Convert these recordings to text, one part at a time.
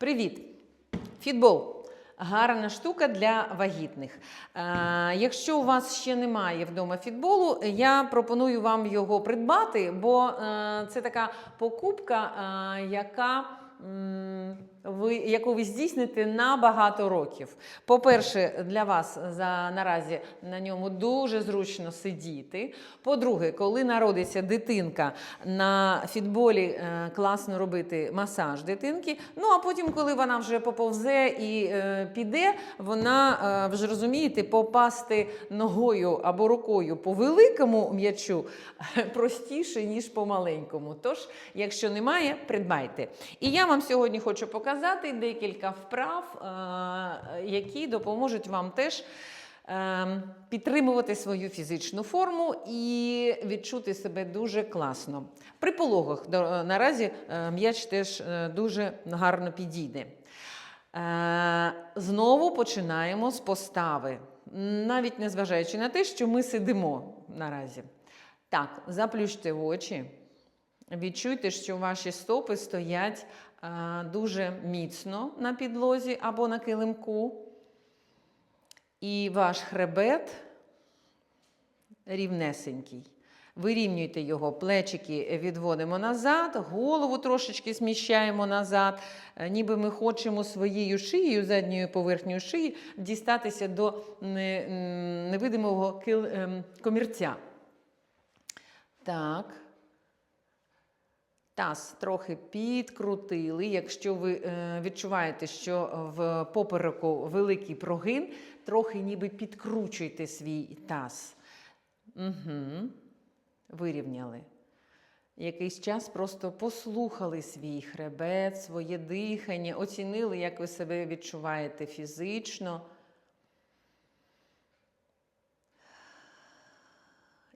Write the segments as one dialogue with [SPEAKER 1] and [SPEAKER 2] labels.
[SPEAKER 1] Привіт! Фітбол. Гарна штука для вагітних. Е, якщо у вас ще немає вдома фітболу, я пропоную вам його придбати, бо е, це така покупка, е, яка. Ви, яку ви здійсните на багато років. По-перше, для вас за, наразі на ньому дуже зручно сидіти. По-друге, коли народиться дитинка на фітболі, е, класно робити масаж дитинки. Ну а потім, коли вона вже поповзе і е, піде, вона е, вже розумієте, попасти ногою або рукою по великому м'ячу простіше, ніж по маленькому. Тож, якщо немає, придбайте. І я вам сьогодні хочу показати декілька вправ, е, які допоможуть вам теж. е, Підтримувати свою фізичну форму і відчути себе дуже класно. При пологах наразі е, м'яч теж дуже гарно підійде. Знову починаємо з постави, навіть незважаючи на те, що ми сидимо наразі. Так, заплющте очі. Відчуйте, що ваші стопи стоять е, дуже міцно на підлозі або на килимку. І ваш хребет рівнесенький. Вирівнюйте його, плечики відводимо назад, голову трошечки сміщаємо назад, е, ніби ми хочемо своєю шиєю, задньою поверхнею шиї дістатися до невидимого ем, комірця. Так. Таз трохи підкрутили. Якщо ви е, відчуваєте, що в попереку великий прогин, трохи ніби підкручуйте свій таз. Угу. Вирівняли. Якийсь час просто послухали свій хребет, своє дихання, оцінили, як ви себе відчуваєте фізично.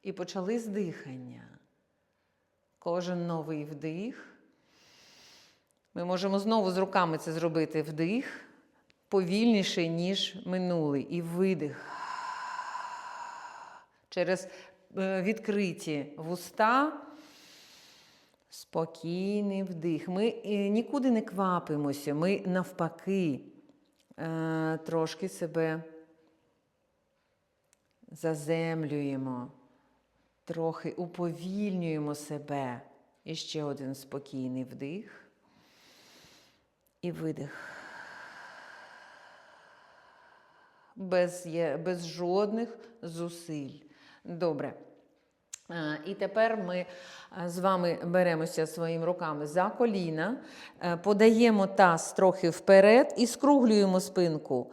[SPEAKER 1] І почали з дихання. Кожен новий вдих. Ми можемо знову з руками це зробити вдих повільніше, ніж минулий. І видих. Через е, відкриті вуста. Спокійний вдих. Ми е, нікуди не квапимося. Ми навпаки е, трошки себе заземлюємо, трохи уповільнюємо себе. І ще один спокійний вдих і видих. Без, без жодних зусиль. Добре. Е, І тепер ми е, з вами беремося своїми руками за коліна, е, подаємо таз трохи вперед і скруглюємо спинку.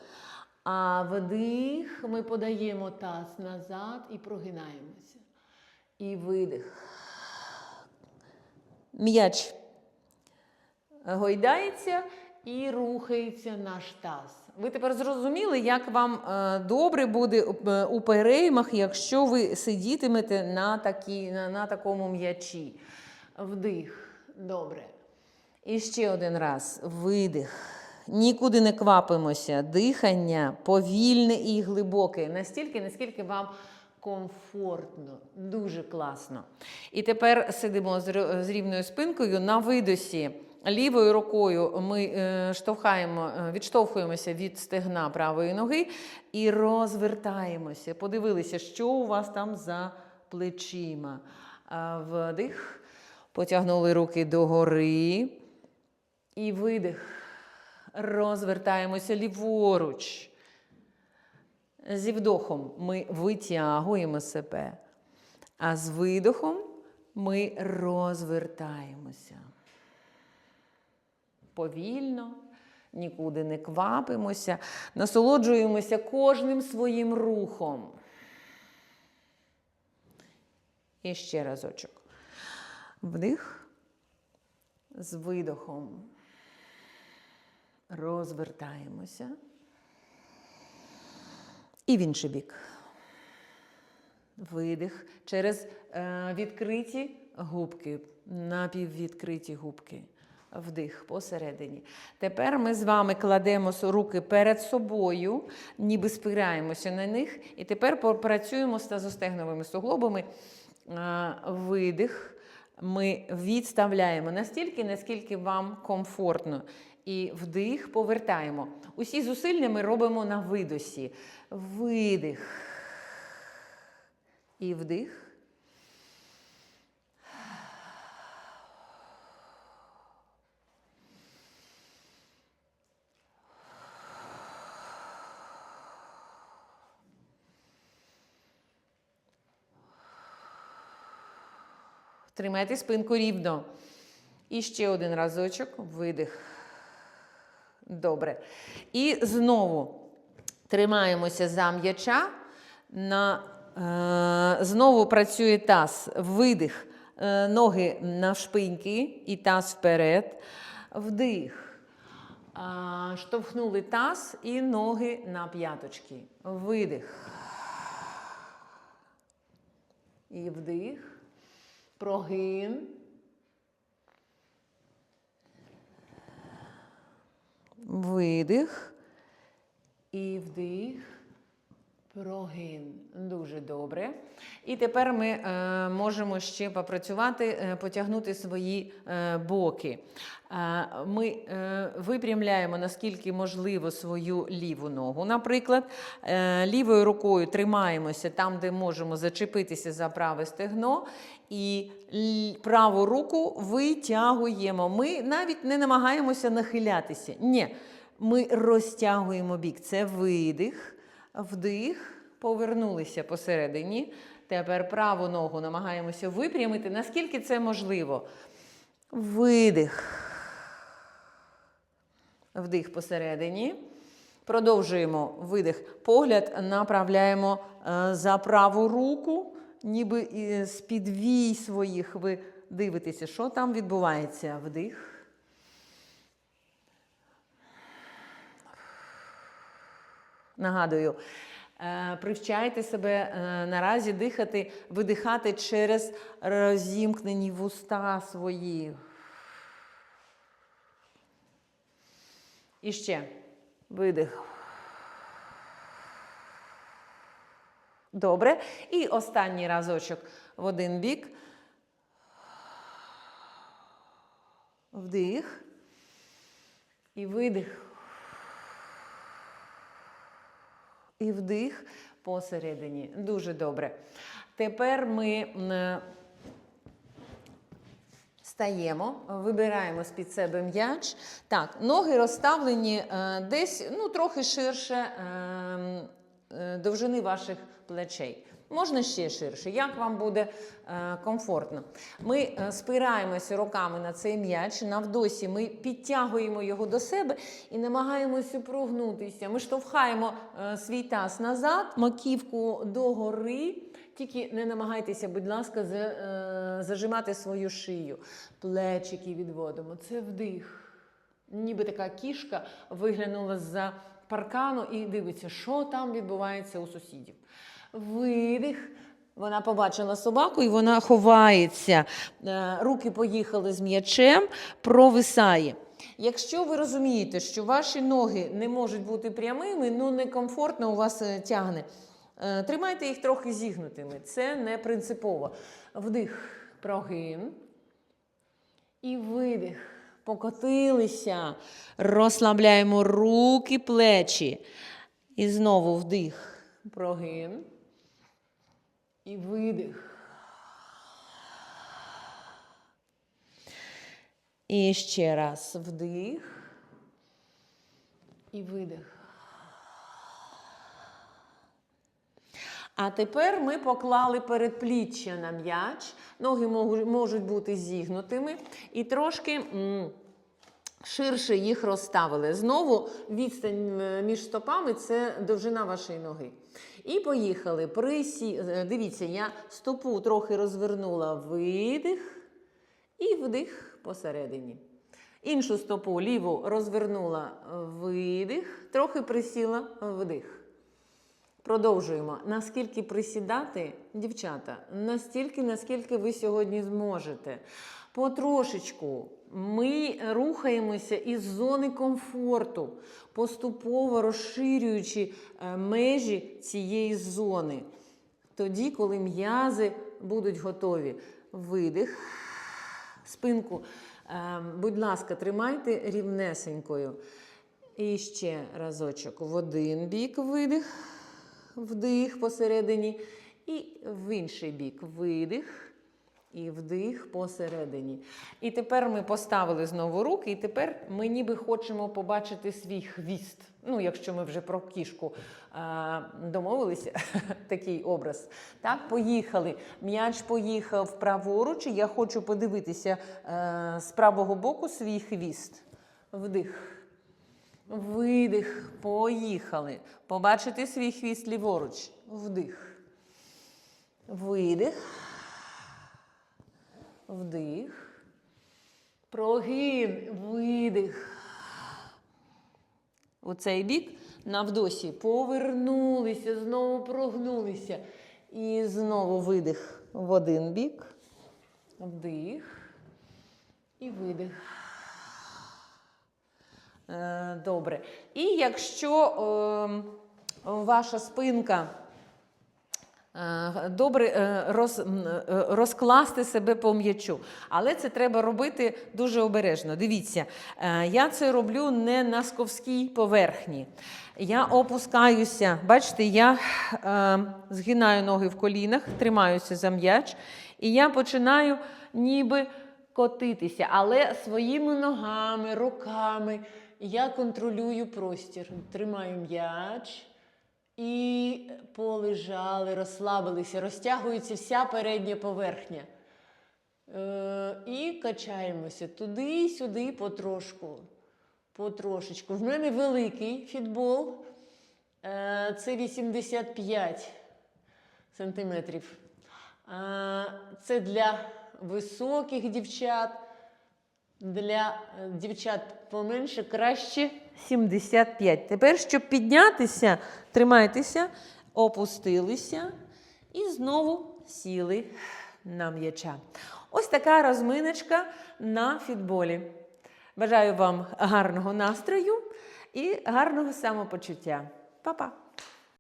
[SPEAKER 1] А вдих ми подаємо таз назад і прогинаємося. І видих. М'яч гойдається і рухається наш таз. Ви тепер зрозуміли, як вам е, добре буде е, у переймах, якщо ви сидітимете на, такі, на, на такому м'ячі. Вдих. Добре. І ще один раз. Видих. Нікуди не квапимося. Дихання повільне і глибоке. Настільки, наскільки вам комфортно, дуже класно. І тепер сидимо з рівною спинкою на видосі. Лівою рукою ми е, штовхаємо, е, відштовхуємося від стегна правої ноги і розвертаємося. Подивилися, що у вас там за плечима. Вдих. Потягнули руки догори. І видих. Розвертаємося ліворуч. Зі вдохом ми витягуємо себе, а з видохом ми розвертаємося. Повільно, нікуди не квапимося, насолоджуємося кожним своїм рухом. І ще разочок. Вдих з видохом. Розвертаємося. І в інший бік. Видих через е, відкриті губки, напіввідкриті губки. Вдих посередині. Тепер ми з вами кладемо руки перед собою, ніби спираємося на них. І тепер попрацюємо з тазостегновими суглобами. Е, Видих. Ми відставляємо настільки, наскільки вам комфортно. І вдих, повертаємо. Усі зусилля ми робимо на видосі. Видих. І вдих. Тримайте спинку рівно. І ще один разочок. Видих. Добре. І знову тримаємося за м'яча. На, е, знову працює таз. Видих. Е, ноги навшпиньки і таз вперед. Вдих. А, штовхнули таз і ноги на п'яточки. Видих. І вдих. Прогин. Видих. І вдих. Прогин. Дуже добре. І тепер ми е, можемо ще попрацювати, е, потягнути свої е, боки. Е, ми е, випрямляємо наскільки можливо свою ліву ногу. Наприклад, е, лівою рукою тримаємося там, де можемо зачепитися за праве стегно, і праву руку витягуємо. Ми навіть не намагаємося нахилятися. Ні, ми розтягуємо бік. Це видих. Вдих, повернулися посередині. Тепер праву ногу намагаємося випрямити, наскільки це можливо. Видих. Вдих посередині. Продовжуємо видих. Погляд направляємо е, за праву руку, ніби е, з-під вій своїх ви дивитеся, що там відбувається. Вдих. Нагадую, е, привчайте себе е, наразі дихати, видихати через розімкнені вуста свої. І ще видих. Добре. І останній разочок в один бік. Вдих. І видих. І вдих посередині. Дуже добре. Тепер ми стаємо, вибираємо з-під себе м'яч. Так, ноги розставлені е, десь ну, трохи ширше е, е, довжини ваших плечей. Можна ще ширше, як вам буде е, комфортно. Ми е, спираємося руками на цей м'яч, навдосі ми підтягуємо його до себе і намагаємося прогнутися. Ми штовхаємо е, свій таз назад, маківку догори. Тільки не намагайтеся, будь ласка, за, е, зажимати свою шию. Плечики відводимо. Це вдих. Ніби така кішка виглянула з-за паркану і дивиться, що там відбувається у сусідів. Видих. Вона побачила собаку і вона ховається. Е, Руки поїхали з м'ячем, провисає. Якщо ви розумієте, що ваші ноги не можуть бути прямими, ну некомфортно у вас е, тягне, е, тримайте їх трохи зігнутими. Це не принципово. Вдих, прогин. І видих. Покотилися. Розслабляємо руки, плечі. І знову вдих. Прогин. І видих. І ще раз вдих. І видих. А тепер ми поклали передпліччя на м'яч. Ноги можуть бути зігнутими. І трошки ширше їх розставили. Знову відстань між стопами це довжина вашої ноги. І поїхали. Присі... е, Дивіться, я стопу трохи розвернула. Видих і вдих посередині. Іншу стопу ліву розвернула видих, трохи присіла вдих. Продовжуємо. Наскільки присідати, дівчата, настільки, наскільки ви сьогодні зможете. Потрошечку ми рухаємося із зони комфорту, поступово розширюючи е, межі цієї зони. Тоді, коли м'язи будуть готові. Видих, спинку Ем, Будь ласка, тримайте рівнесенькою. І ще разочок. В один бік видих, вдих посередині. І в інший бік видих. І вдих посередині. І тепер ми поставили знову руки, і тепер ми ніби хочемо побачити свій хвіст. Ну, якщо ми вже про кішку а, домовилися, такий образ. Так, поїхали. М'яч поїхав праворуч. і Я хочу подивитися е, з правого боку свій хвіст. Вдих. Видих. Поїхали. Побачити свій хвіст ліворуч. Вдих. Видих. Вдих. Прогин. Видих. У цей бік навдосі. Повернулися, знову прогнулися. І знову видих в один бік. Вдих. І видих. Е, Добре. І якщо ем, ваша спинка Е, Добре е, роз, розкласти себе по м'ячу. Але це треба робити дуже обережно. Дивіться, я це роблю не на сковській поверхні. Я опускаюся, бачите, я згинаю ноги в колінах, тримаюся за м'яч, і я починаю ніби котитися, але своїми ногами, руками я контролюю простір. Тримаю м'яч. І полежали, розслабилися, розтягується вся передня поверхня. Е, і качаємося туди-сюди потрошку. Потрошечку. В мене великий фітбол. Е, це 85 сантиметрів. Е, це для високих дівчат. Для е, дівчат поменше краще 75. Тепер, щоб піднятися, тримайтеся, опустилися і знову сіли на м'яча. Ось така розминочка на фітболі. Бажаю вам гарного настрою і гарного самопочуття. Па-па!